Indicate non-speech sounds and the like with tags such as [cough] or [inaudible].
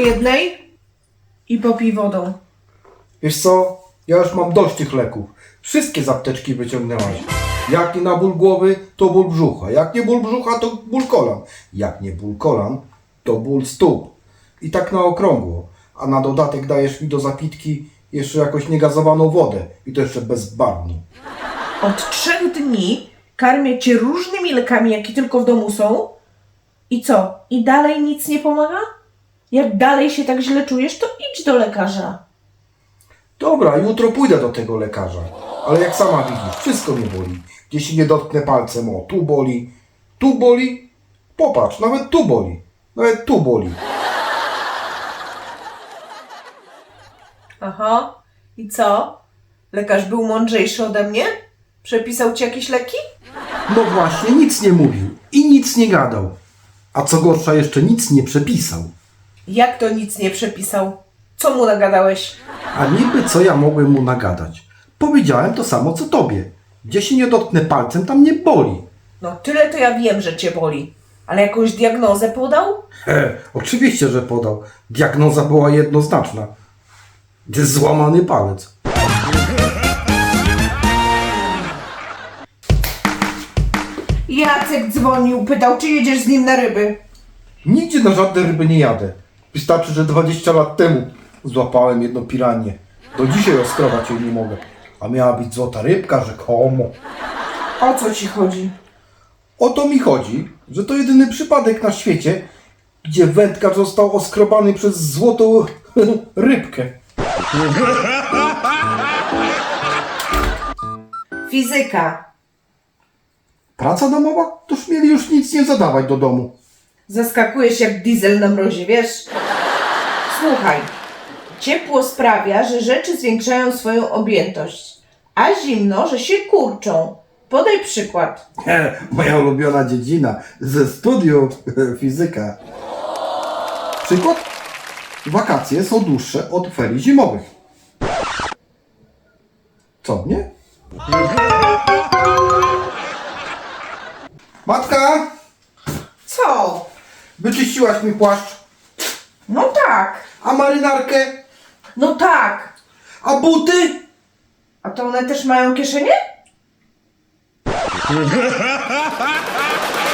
jednej i popij wodą. Wiesz co? Ja już mam dość tych leków. Wszystkie z apteczki wyciągnęłaś. Jak nie na ból głowy, to ból brzucha. Jak nie ból brzucha, to ból kolan. Jak nie ból kolan, to ból stóp. I tak na okrągło. A na dodatek dajesz mi do zapitki jeszcze jakąś niegazowaną wodę. I to jeszcze bezbarwną. Od trzech dni karmię cię różnymi lekami, jakie tylko w domu są. I co? I dalej nic nie pomaga? Jak dalej się tak źle czujesz, to idź do lekarza. Dobra, jutro pójdę do tego lekarza. Ale jak sama widzisz, wszystko mnie boli. Się nie dotknę palcem, o, tu boli, tu boli. Popatrz, nawet tu boli. Nawet tu boli. Aha. I co? Lekarz był mądrzejszy ode mnie? Przepisał ci jakieś leki? No właśnie, nic nie mówił i nic nie gadał. A co gorsza, jeszcze nic nie przepisał. Jak to nic nie przepisał? Co mu nagadałeś? A niby co ja mogłem mu nagadać? Powiedziałem to samo co tobie. Gdzie się nie dotknę palcem, tam nie boli. No tyle to ja wiem, że cię boli. Ale jakąś diagnozę podał? He, oczywiście, że podał. Diagnoza była jednoznaczna. Złamany palec. Jacek dzwonił, pytał, czy jedziesz z nim na ryby. Nigdzie na żadne ryby nie jadę. Wystarczy, że 20 lat temu złapałem jedno piranie. Do dzisiaj oskrować jej nie mogę. A miała być złota rybka, rzekomo. O co ci chodzi? O to mi chodzi, że to jedyny przypadek na świecie, gdzie wędkarz został oskrobany przez złotą [laughs] rybkę. Fizyka. Praca domowa? Toż mieli już nic nie zadawać do domu. Zaskakujesz jak diesel na mrozie, wiesz? Słuchaj. Ciepło sprawia, że rzeczy zwiększają swoją objętość, a zimno, że się kurczą. Podaj przykład. Moja ulubiona dziedzina ze studiów fizyka. Przykład? Wakacje są dłuższe od ferii zimowych. Co, nie? Matka, Co? wyczyściłaś mi płaszcz, No tak. a marynarkę, No tak. a buty? A to one też mają kieszenie? [laughs]